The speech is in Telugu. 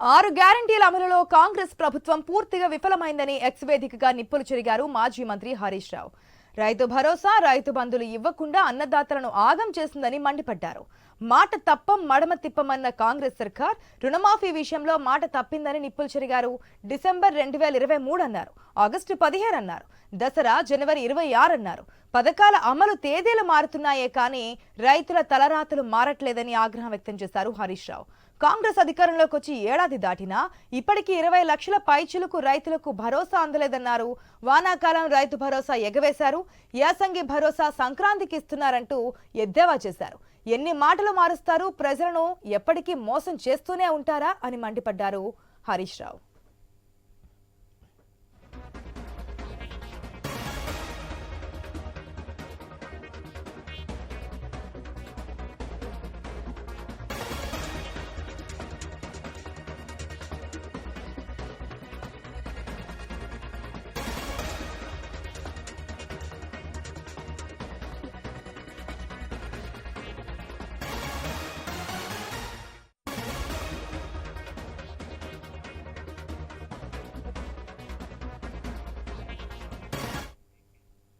ఆరు గ్యారంటీల అమలులో కాంగ్రెస్ ప్రభుత్వం పూర్తిగా విఫలమైందని ఎక్స్ వేదికగా నిప్పులు చెరిగారు మాజీ మంత్రి హరీష్ రావు. రైతు భరోసా రైతు బంధులు ఇవ్వకుండా అన్నదాతలను ఆగం చేసిందని మండిపడ్డారు. మాట తప్పం మడమ తిప్పమన్న కాంగ్రెస్ సర్కార్ రుణమాఫీ విషయంలో మాట తప్పిందని నిప్పులు చెరిగారు. డిసెంబర్ రెండు వేల ఇరవై మూడు అన్నారు. ఆగస్టు పదిహేను అన్నారు. దసరా జనవరి ఇరవై ఆరు అన్నారు. పథకాల అమలు తేదీలు మారుతున్నాయే కానీ రైతుల తలరాతలు మారట్లేదని ఆగ్రహం వ్యక్తం చేశారు హరీష్ రావు. కాంగ్రెస్ అధికారంలోకి వచ్చి ఏడాది దాటినా ఇప్పటికీ ఇరవై లక్షల పైచులకు రైతులకు భరోసా అందలేదన్నారు. వానాకాలం రైతు భరోసా ఎగవేశారు. యాసంగి భరోసా సంక్రాంతికి ఇస్తున్నారంటూ ఎద్దేవా చేశారు. ఎన్ని మాటలు మారుస్తారు? ప్రజలను ఎప్పటికీ మోసం చేస్తూనే ఉంటారా? అని మండిపడ్డారు హరీష్ రావు.